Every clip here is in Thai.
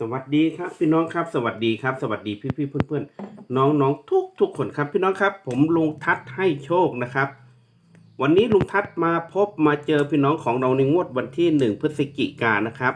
สวัสดีครับพี่น้องครับ สวัสดีครับ สวัสดีพี่พี่ๆเพื่อนเพื่อนๆน้องน้องทุกทุกคนครับ พี่น้องครับ ผมลุงทัศน์ให้โชคนะครับ วันนี้ลุงทัศน์มาพบมาเจอพี่น้องของเราในงวดวันที่หนึ่งพฤศจิกายนนะครับ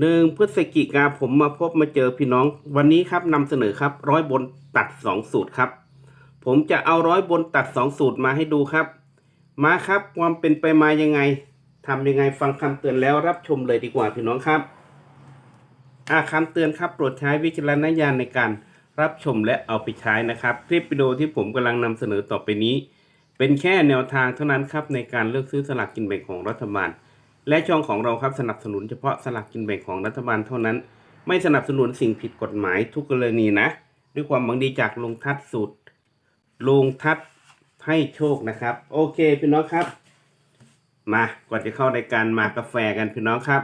หนึ่งพฤศจิกาผมมาพบมาเจอพี่น้องวันนี้ครับนำเสนอครับร้อยบนตัดสองสูตรครับ ผมจะเอาร้อยบนตัดสองสูตรมาให้ดูครับ มาครับความเป็นไปมายังไงทำยังไงฟังคำเตือนแล้วรับชมเลยดีกว่าพี่น้องครับ อาคำเตือนครับโปรดใช้วิจารณญาณในการรับชมและเอาไปใช้นะครับ คลิปวิดีโอที่ผมกำลังนำเสนอต่อไปนี้ เป็นแค่แนวทางเท่านั้นครับในการเลือกซื้อสลากกินแบ่งของรัฐบาล และช่องของเราครับสนับสนุนเฉพาะสลากกินแบ่งของรัฐบาลเท่านั้น ไม่สนับสนุนสิ่งผิดกฎหมายทุกกรณีนะ ด้วยความหวังดีจากลุงทัศน์สูตรลุงทัศน์ให้โชคนะครับ โอเคพี่น้องครับ มาก่อนจะเข้ารายการมากาแฟกันพี่น้องครับ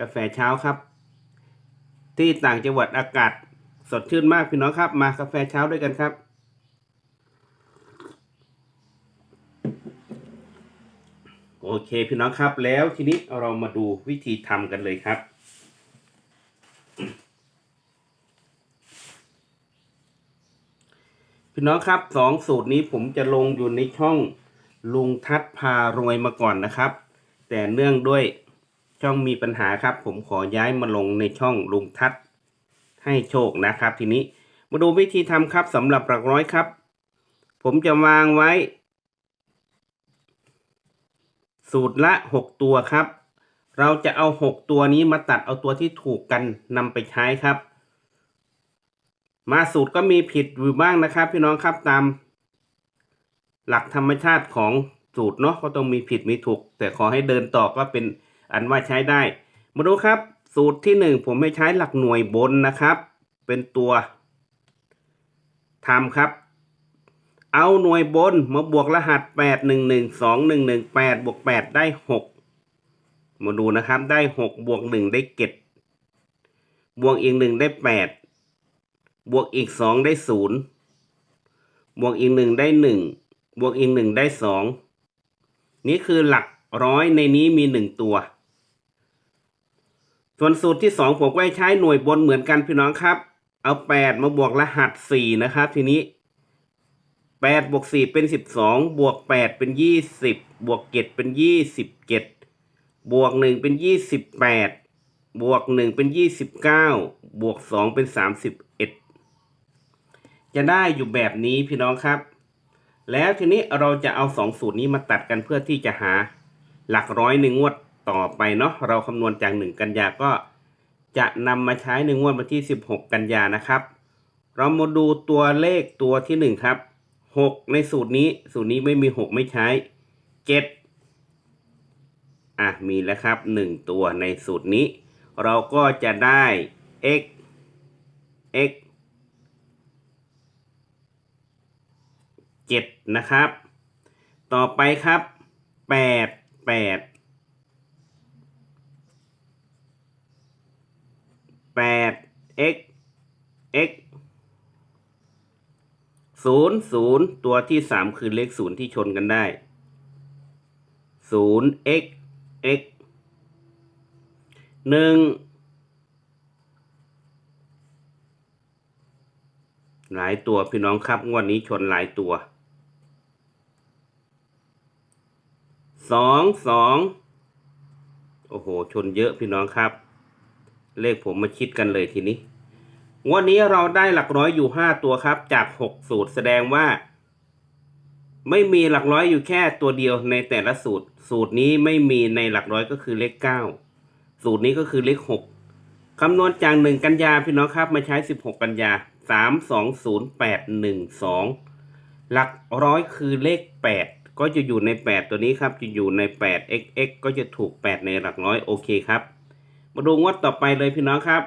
กาแฟเช้าครับ ที่ต่างจังหวัดอากาศสดชื่นมากพี่น้องครับ มากาแฟเช้าด้วยกันครับ โอเคพี่น้องครับ แล้วทีนี้เรามาดูวิธีทำกันเลยครับ พี่น้องครับสองสูตรนี้ผมจะลงอยู่ในช่องลุงทัดพารวยมาก่อนนะครับ แต่เนื่องด้วย ช่องมีปัญหาครับ ผมขอย้ายมาลงในช่องลุงทัดให้โชคนะครับ ทีนี้มาดูวิธีทำครับสำหรับหลักร้อยครับ ผมจะวางไว้ สูตรละหกตัวครับ เราจะเอาหกตัวนี้มาตัดเอาตัวที่ถูกกันนำไปใช้ครับ มาสูตรก็มีผิดอยู่บ้างนะครับ พี่น้องครับตาม หลักธรรมชาติของสูตรเนาะก็ต้องมีผิดมีถูก แต่ขอให้เดินต่อก็เป็น อันว่าใช้ได้ มาดูครับ สูตรที่หนึ่งผมให้ใช้หลักหน่วยบนนะครับ เป็นตัวทำครับ เอาหน่วยบนมาบวกรหัสแปดหนึ่งหนึ่งสองหนึ่งหนึ่งแปดบวกแปดได้หกมาดูนะครับได้หกบวกหนึ่งได้เจ็ดบวกอีกหนึ่งได้แปดบวกอีกสองได้ศูนย์บวกอีกหนึ่งได้หนึ่งบวกอีกหนึ่งได้สองนี่คือหลักร้อยในนี้มีหนึ่งตัว ส่วนสูตรที่สองผมก็ใช้หน่วยบนเหมือนกันพี่น้องครับ เอาแปดมาบวกรหัสสี่นะครับ ทีนี้แปดบวกสี่เป็นสิบสองบวกแปดเป็นยี่สิบบวกเจ็ดเป็นยี่สิบเจ็ดบวกหนึ่งเป็นยี่สิบแปดบวกหนึ่งเป็นยี่สิบเก้าบวกสองเป็นสามสิบเอ็ดจะได้อยู่แบบนี้พี่น้องครับ แล้วทีนี้เราจะเอาสองสูตรนี้มาตัดกันเพื่อที่จะหาหลักร้อยหนึ่งงวด ต่อไปเนาะเราคำนวณจาก 1 กันยาก็จะนำมาใช้ในงวดวันที่ 16 กันยานะครับ เรามาดูตัวเลขตัวที่ 1 ครับ 6 ในสูตรนี้สูตรนี้ไม่มี 6 ไม่ใช้ 7 อะ มีแล้วครับ 1 ตัวในสูตรนี้ เราก็จะได้ x x 7 นะครับ ต่อไปครับ 8 8 แปด x x ศูนย์ศูนย์ตัวที่สามคือเลขศูนย์ที่ชนกันได้ศูนย์ x x หนึ่งหลายตัวพี่น้องครับ งวดนี้ชนหลายตัวสองสองโอ้โห ชนเยอะพี่น้องครับ เลขผมมาคิดกันเลยทีนี้งวดนี้เราได้หลักร้อยอยู่ห้าตัวครับ จากหกสูตรแสดงว่า ไม่มีหลักร้อยอยู่แค่ตัวเดียวในแต่ละสูตร สูตรนี้ไม่มีในหลักร้อยก็คือเลขเก้าสูตรนี้ก็คือเลขหกคำนวณจากหนึ่งกันยาพี่น้องครับมาใช้สิบหกกันยาสามสองศูนย์แปดหนึ่งสองหลักร้อยคือเลขแปดก็จะอยู่ในแปดตัวนี้ครับ จะอยู่ในแปด xx ก็จะถูกแปดในหลักร้อยโอเคครับ มาดูงวดต่อไปเลยพี่น้องครับ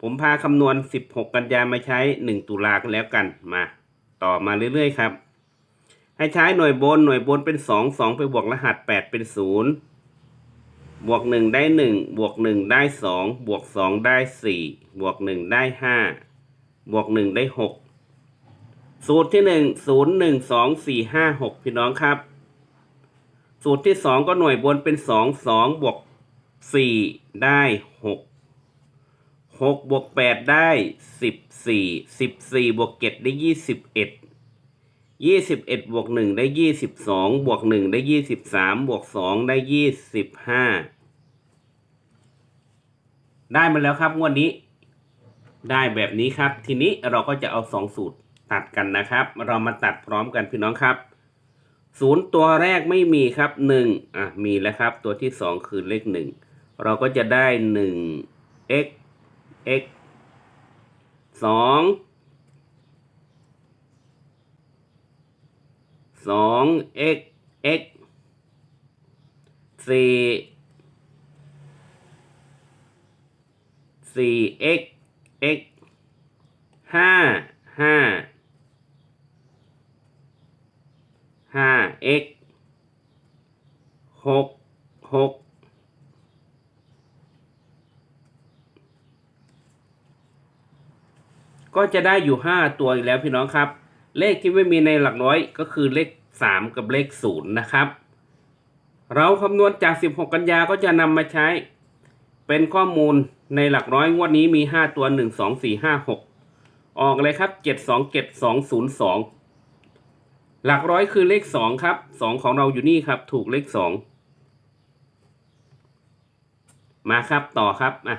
ผมพาคำนวณ 16 กันยามาใช้ 1 ตุลาแล้วกันมา ต่อมาเรื่อยๆครับ ให้ใช้หน่วยบนหน่วยบนเป็น 2 2 ไปบวกรหัส 8 เป็น 0 บวก 1 ได้ 1 บวก 1 ได้ 2 บวก 2 ได้ 4 บวก 1 ได้ 5 บวก 1 ได้ 6 สูตรที่ 1 0 1 2 4 5 6 พี่น้องครับสูตรที่ 2 ก็หน่วยบนเป็น 2 2 บวก 4ได้6หกบวกแปดได้สิบสี่สิบสี่บวกเจ็ดได้ยี่สิบเอ็ดยี่สิบเอ็ดบวกหนึ่งได้ยี่สิบสองบวกหนึ่งได้ยี่สิบสามบวกสองได้ยี่สิบห้าได้มาแล้วครับงวดนี้ ได้แบบนี้ครับ ทีนี้เราก็จะเอาสองสูตรตัดกันนะครับ เรามาตัดพร้อมกันพี่น้องครับศูนย์ตัวแรกไม่มีครับหนึ่งอะมีแล้วครับ ตัวที่สองคือเลขหนึ่ง เราก็จะได้ 1x x 2 2x x 4 4x x 5 5 5x 6 6 ก็จะได้อยู่ห้าตัวอีกแล้วพี่น้องครับ เลขที่ไม่มีในหลักร้อยก็คือเลขสามกับเลขศูนย์นะครับ เราคำนวณจาก 16 กันยาก็จะนำมาใช้ เป็นข้อมูลในหลักร้อยงวดนี้มี 5 ตัว 1 2 4 5 6 ออกเลยครับ 7 2 7 2 0 2 หลักร้อยคือเลข 2 ครับ 2 ของเราอยู่นี่ครับ ถูกเลข 2 มาครับต่อครับอะ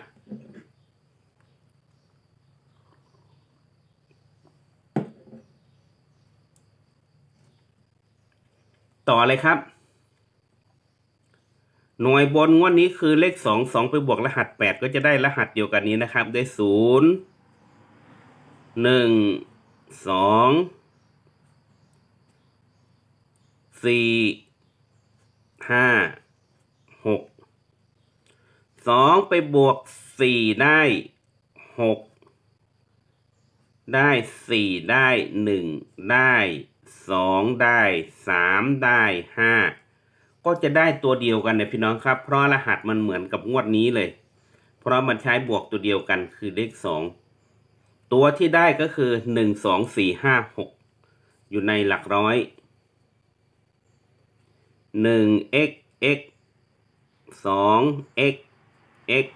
ต่อเลยครับ หน่วยบนงวดนี้คือเลขสองสองไปบวกรหัสแปดก็จะได้รหัสเดียวกันนี้นะครับ ได้ศูนย์หนึ่งสองสี่ห้าหกสองไปบวกสี่ได้หกได้สี่ได้หนึ่งได้ สองได้สามได้ห้าก็จะได้ตัวเดียวกันเนี่ยพี่น้องครับ เพราะรหัสมันเหมือนกับงวดนี้เลย เพราะมันใช้บวกตัวเดียวกันคือเลขสองตัวที่ได้ก็คือหนึ่งสองสี่ห้าหกอยู่ในหลักร้อยหนึ่ง x x สอง x x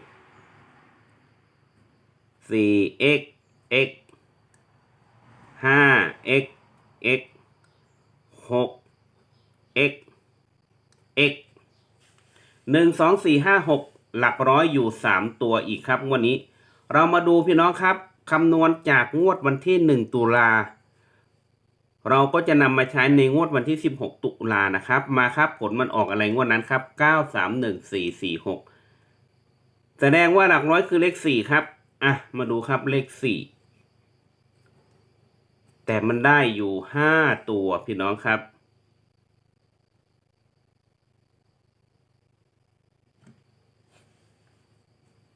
สี่ x x ห้า x x หก x x หนึ่งสองสี่ห้าหกหลักร้อยอยู่สามตัวอีกครับงวดนี้ เรามาดูพี่น้องครับคำนวณจากงวดวันที่หนึ่งตุลาเราก็จะนำมาใช้ในงวดวันที่สิบหกตุลานะครับ มาครับผลมันออกอะไรงวดนั้นครับเก้าสามหนึ่งสี่สี่หกแสดงว่าหลักร้อยคือเลขสี่ครับ อะ มาดูครับเลขสี่ แต่มันได้อยู่ห้าตัวพี่น้องครับ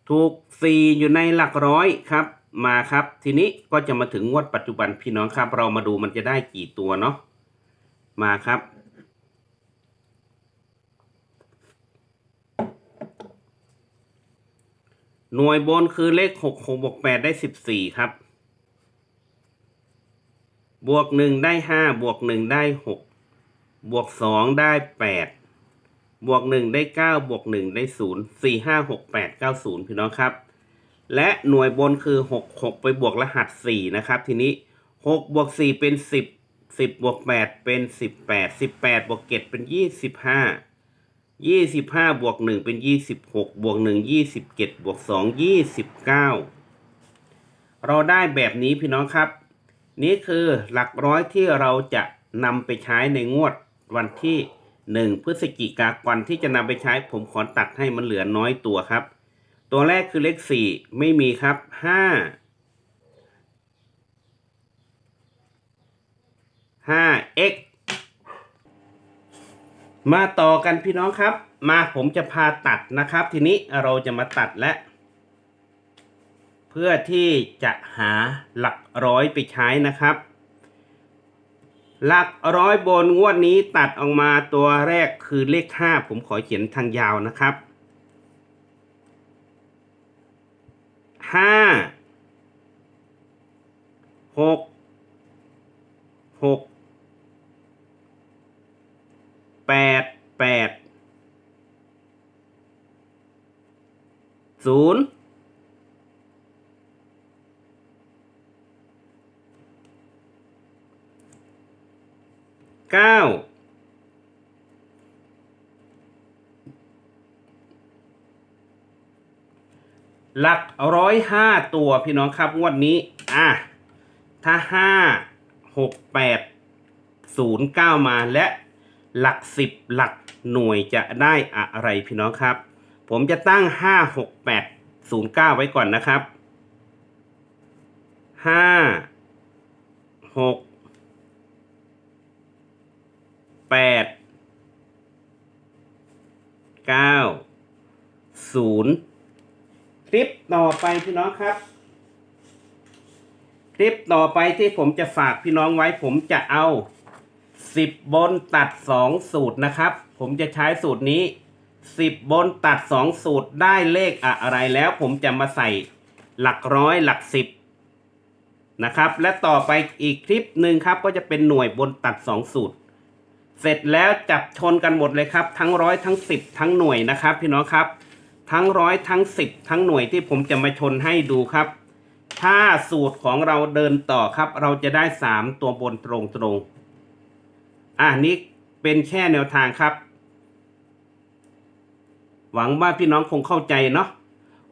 ถูกสี่อยู่ในหลักร้อยครับ มาครับ ทีนี้ก็จะมาถึงงวดปัจจุบันพี่น้องครับ เรามาดูมันจะได้กี่ตัวเนาะมาครับหน่วยบนคือเลขหกหกบวกแปดได้สิบสี่ครับ บวกหนึ่งได้ห้าบวกหนึ่งได้หกบวกสองได้แปดบวกหนึ่งได้เก้าบวกหนึ่งได้ศูนย์สี่ห้าหกแปดเก้าศูนย์พี่น้องครับ และหน่วยบนคือหกหกไปบวกรหัสสี่นะครับ ทีนี้หกบวกสี่เป็นสิบสิบบวกแปดเป็นสิบแปดสิบแปดบวกเจ็ดเป็นยี่สิบห้ายี่สิบห้าบวกหนึ่งเป็นยี่สิบหกบวกหนึ่งยี่สิบเจ็ดบวกสองยี่สิบเก้าเราได้แบบนี้พี่น้องครับ นี่คือหลักร้อยที่เราจะนำไปใช้ในงวดวันที่หนึ่งพฤศจิกายนที่จะนำไปใช้ผมขอตัดให้มันเหลือน้อยตัวครับ ตัวแรกคือเลขสี่ไม่มีครับห้าห้า x มาต่อกันพี่น้องครับ มาผมจะพาตัดนะครับ ทีนี้เราจะมาตัดและ พื่อที่จะหาหลักร้อยไปใช้นะครับ หลักร้อยบนงวดนี้ตัดออกมาตัวแรกคือเลข 5 ผมขอเขียนทางยาวนะครับ 5 6 6 8 8 0 เก้าหลักร้อยห้าตัวพี่น้องครับงวดนี้ อะ ถ้าห้าหกแปดศูนย์เก้ามาและหลักสิบหลักหน่วยจะได้อะไรพี่น้องครับ ผมจะตั้งห้าหกแปดศูนย์เก้าไว้ก่อนนะครับห้าหก แปดเก้าศูนย์คลิปต่อไปพี่น้องครับ คลิปต่อไปที่ผมจะฝากพี่น้องไว้ ผมจะเอาสิบบนตัดสองสูตรนะครับ ผมจะใช้สูตรนี้สิบบนตัดสองสูตรได้เลขอะไรแล้ว ผมจะมาใส่หลักร้อยหลักสิบนะครับ และต่อไปอีกคลิปหนึ่งครับก็จะเป็นหน่วยบนตัดสองสูตร เสร็จแล้วจับชนกันหมดเลยครับ ทั้งร้อยทั้งสิบทั้งหน่วยนะครับ พี่น้องครับ ทั้งร้อยทั้งสิบทั้งหน่วยที่ผมจะมาชนให้ดูครับ ถ้าสูตรของเราเดินต่อครับ เราจะได้สามตัวบนตรงตรงๆอะนี่เป็นแค่แนวทางครับ หวังว่าพี่น้องคงเข้าใจเนาะ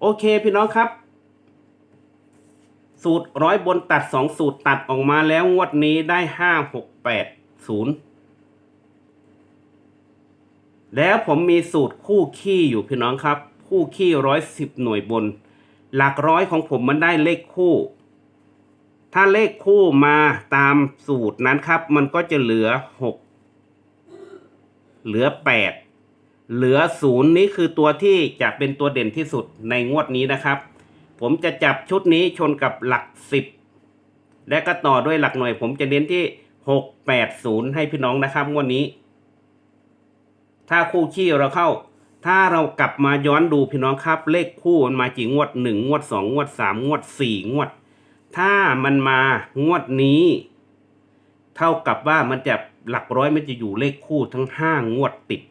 โอเคพี่น้องครับ สูตรร้อยบนตัดสองสูตรตัดออกมาแล้วงวดนี้ได้ห้าหกแปดศูนย์ แล้วผมมีสูตรคู่ขี้อยู่พี่น้องครับ คู่ขี้ร้อยสิบหน่วยบน หลักร้อยของผมมันได้เลขคู่ ถ้าเลขคู่มาตามสูตรนั้นครับ มันก็จะเหลือหกเหลือแปดเหลือศูนย์นี้คือตัวที่จะเป็นตัวเด่นที่สุดในงวดนี้นะครับ ผมจะจับชุดนี้ชนกับหลักสิบและก็ต่อด้วยหลักหน่วย ผมจะเน้นที่หกแปดศูนย์ให้พี่น้องนะครับงวดนี้ ถ้าคู่ขี้เราเข้า ถ้าเรากลับมาย้อนดูพี่น้องครับ เลขคู่มันมากี่งวดหนึ่งงวดสองงวดสามงวดสี่งวด ถ้ามันมางวดนี้ เท่ากับว่ามันจะหลักร้อยมันจะอยู่เลขคู่ทั้งห้างวดติด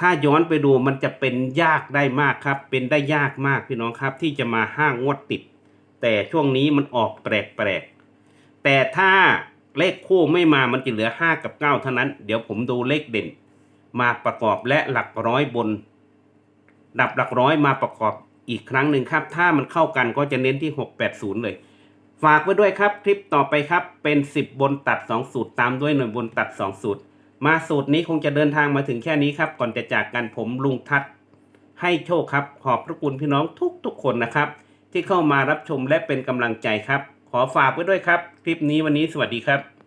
ถ้าย้อนไปดูมันจะเป็นยากได้มากครับ เป็นได้ยากมากพี่น้องครับ ที่จะมาห้างวดติด แต่ช่วงนี้มันออกแปลกๆแต่ถ้าเลขคู่ไม่มามันจะเหลือห้ากับเก้าเท่านั้น เดี๋ยวผมดูเลขเด่น มาประกอบและหลักร้อยบน ดับหลักร้อยมาประกอบอีกครั้งหนึ่งครับ ถ้ามันเข้ากันก็จะเน้นที่ 680 เลย ฝากไว้ด้วยครับคลิปต่อไปครับเป็น 10 บนตัด 2 สูตร ตามด้วยหน่วยบนตัด 2 สูตร มาสูตรนี้คงจะเดินทางมาถึงแค่นี้ครับ ก่อนจะจากกันผมลุงทัศน์ให้โชคครับ ขอบพระคุณพี่น้องทุกๆคนนะครับ ที่เข้ามารับชมและเป็นกำลังใจครับ ขอฝากไว้ด้วยครับ คลิปนี้วันนี้สวัสดีครับ